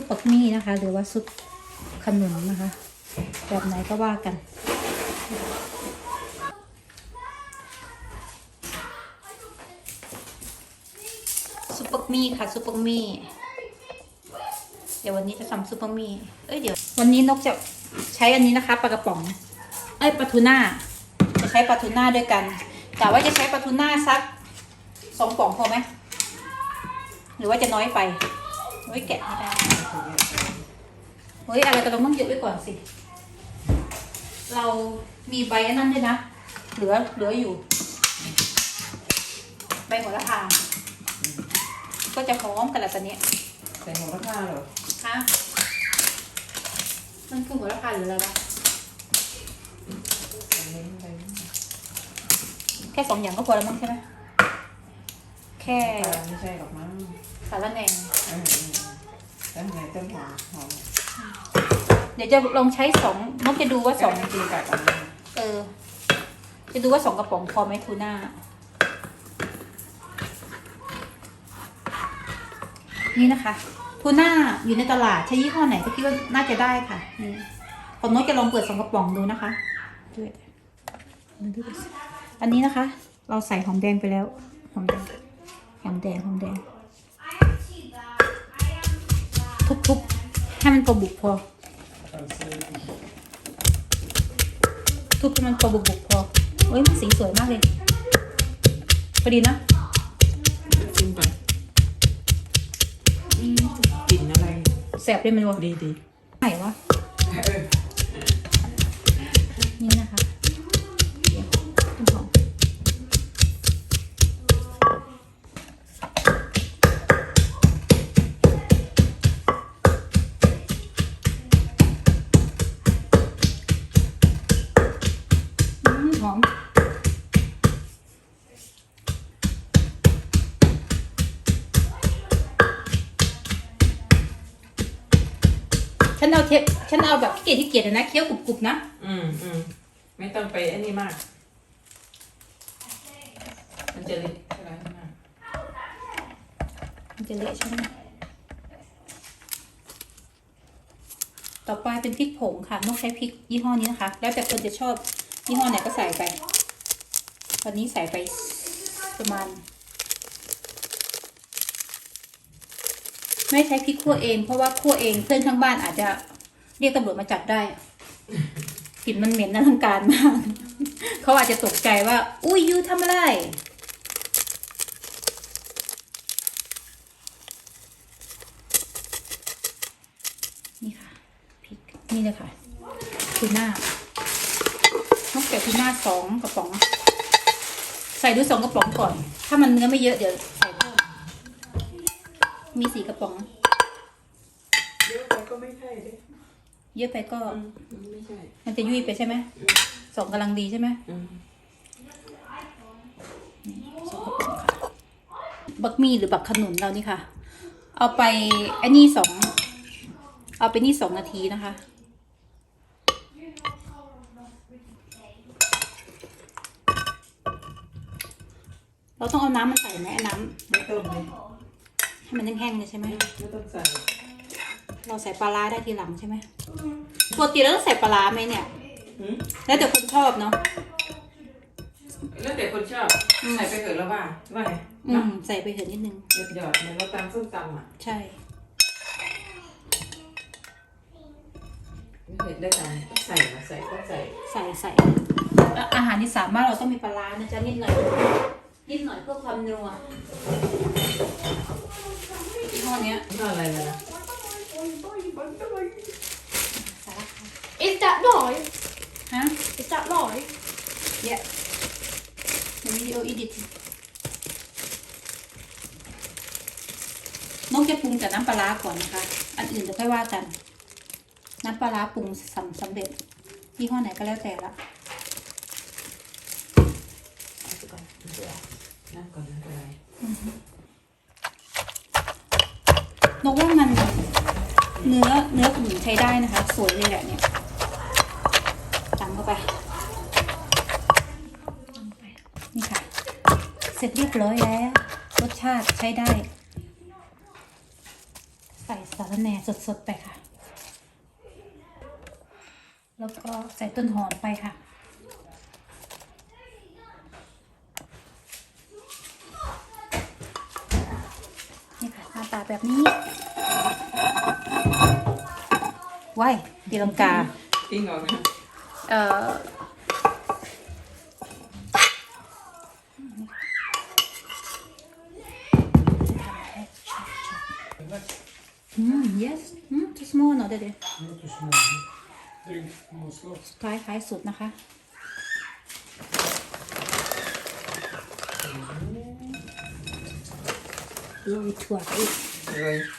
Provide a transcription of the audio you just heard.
ซุปปักมี่นะคะ หรือว่าซุปขนุนนะคะ แบบไหนก็ว่ากัน ซุปปักมี่ค่ะ ซุปปักมี่ เดี๋ยววันนี้จะทำซุปปักมี่ เอ้ยเดี๋ยว วันนี้นกจะใช้อันนี้นะคะปลากระป๋อง เอ้ยปลาทูน่า จะใช้ปลาทูน่าด้วยกันแต่ว่าจะใช้ปลาทูน่าสักสองป่องพอไหม หรือว่าจะน้อยไป ไว้แกะไม่ได้เฮ้ยอะไรก็ต้องต้องเยอะไว้ก่อนสิ เรามีใบอันนั้นด้วยนะ เหลือเหลืออยู่ ใบโหัวละพาก็จะหอมกันละตอนนี้ใส่หัวละผ้าเหรอฮะมันคือโหัวละพาหรืออะไรวะใส่เล้งไปแค่สองอย่างก็พอแล้วมั้งใช่ไหมแค่แต่ไม่ใช่หรอกมั้ง สารแหนงเออเออแล้วไงต้นหอมหอมเดี๋ยวจะลองใช้สองนกจะดูว่าสอองงตีกัดเออกมาเออ จะดูว่าสองกระป๋องพอไหมทูน่านี่นะคะทูน่าอยู่ในตลาดใช้ยี่ห้อไหนก็คิดว่าน่าจะได้ค่ะนี่ผมน้อยจะลองเปิดสองกระป๋องดูนะคะด้วยอันนี้นะคะ เราใส่หอมแดงไปแล้วหอมแดงหอมแดงหอมแดง ทุบๆให้มันพอบุกพอ ทุบให้มันพอบุกบุกพอเอ้ยมันสีสวยมากเลยพอดีนะจิ้มไปกลิ่นอะไรแสบด้วยมันวะดีดีไหนวะ ฉันเอาเทปฉันเอาแบบขี้เกียจขี้เกียจอะนะเคี้ยวกรุบๆนะ อืมอืมไม่ต้องไปอันนี้มาก มันจะเละอะไรมากมันจะเละใช่ไหมต่อไปเป็นพริกผงค่ะนกใช้พริกยี่ห้อนี้นะคะ แล้วแต่คนจะชอบยี่ห้อไหนก็ใส่ไป วันนี้ใส่ไปประมาณ ไม่ใช้พริกคั่วเอง เพราะว่าคั่วเองเพื่อนข้างบ้านอาจจะเรียกตำรวจมาจับได้กลิ่นมันเหม็นน่ารังการมาก เขาอาจจะตกใจว่า อุ้ยยูทำอะไรนี่ค่ะพริกนี่เลยค่ะทูน่านกแกะทูน่าสองกระป๋อง ใส่ดูสองกระป๋องก่อน ถ้ามันเนื้อไม่เยอะเดี๋ยวใส่เมมีสี่กระป๋อง เยอะไปก็ไม่ใช่ดิเยอะไปก็อืมไม่ใช่ มันจะยุ่ยไปใช่ไหมสองกำลังดีใช่ไหมอืมสองกระป๋องค่ะบักมี่หรือบักขนุนเรานี่ค่ะ เอาไปอันนี้สองเอาไปนี่สองนาทีนะคะเราต้องเอาน้ำมันใส่ไหมเอาน้ไม่ต้มเลยำ ให้มันแห้งๆเลยใช่ไหมไม่ต้องใส่เราใส่ปลาร้าได้ทีหลังใช่ไหมปกติเราต้องใส่ปลาร้าไหมเนี่ย หืมแล้วแต่คนชอบเนาะแล้วแต่คนชอบ ใส่ไปเกิดแล้วว่าว่าไงอืเนาะมใส่ไปเถอะนิดนึง หยอดหยอดเหมือนเราตำส้มตำอะใช่ ไม่เผ็ดได้กันใส่มาใส่ก็ใส่ใส่ใส่อะอาหารที่สามารถเราต้องมีปลาร้านะจ๊ะนิดหน่อย นิดหน่อยเพื่อความนัว ยี่ห้อเนี้ยนี่อะไรเลยนะสารพัด Is that live? ฮะ Is that live? เยอะในวิดีโออีดิทนกจะปรุงจากน้ำปลาร้าก่อนนะคะ อันอื่นจะค่อยว่ากัน น้ำปลาร้าปรุงสำสำเร็จยี่ห้อไหนก็แล้วแต่ละเอาไปก่อนเดี๋ยวนั่งก่อนนะอะไร นกว่ามันเนื้อเนื้อขนุนใช้ได้นะคะ สวยเลยแหละเนี่ยตามเข้าไปตามเข้าไปนี่ค่ะ เสร็จเรียบร้อยแล้ว รสชาติใช้ได้ ใส่สาระแหน่สดๆไปค่ะ แล้วก็ใส่ต้นหอมไปค่ะ นี่ค่ะหน้าตาแบบนี้ว้ายดีลังกาปิ้งออกนะเอ่ออืม yes อืม too small เนอะเดี๋ยว Not too small. Drink most of. ๆท้ายท้ายสุดนะคะ long to our.